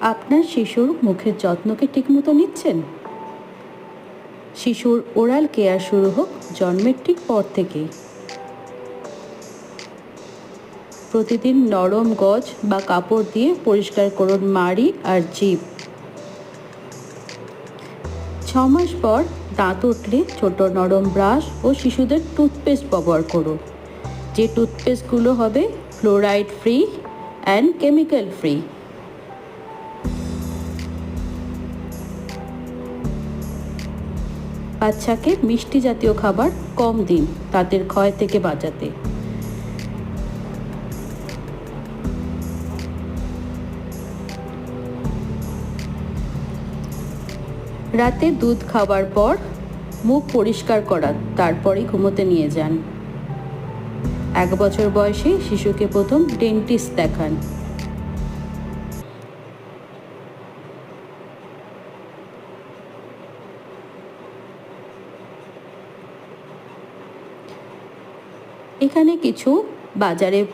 আপনার শিশুর মুখের যত্নকে ঠিকমতো নিচ্ছেন? শিশুর ওরাল কেয়ার শুরু হোক জন্মের ঠিক পর থেকেই। প্রতিদিন নরম গজ বা কাপড় দিয়ে পরিষ্কার করুন মাড়ি আর জিভ। ছ মাস পর দাঁত উঠলে ছোট নরম ব্রাশ ও শিশুদের টুথপেস্ট ব্যবহার করুন। যে টুথপেস্টগুলো হবে fluoride free and chemical free. বাচ্চাকে মিষ্টি জাতীয় খাবার কম দিন তাদের ক্ষয় থেকে বাঁচাতে। রাতে দুধ খাওয়ার পর মুখ পরিষ্কার করা তারপরে ঘুমোতে নিয়ে যান। এক বছর বয়সে শিশুকে প্রথম ডেন্টিস্ট দেখান। এখানে কিছু বাজারে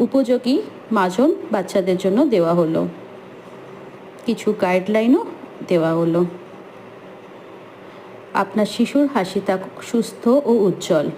উপযোগী মাজন বাচ্চাদের জন্য দেওয়া হলো। কিছু গাইডলাইনও দেওয়া হলো। আপনার শিশুর হাসি তা সুস্থ ও উজ্জ্বল।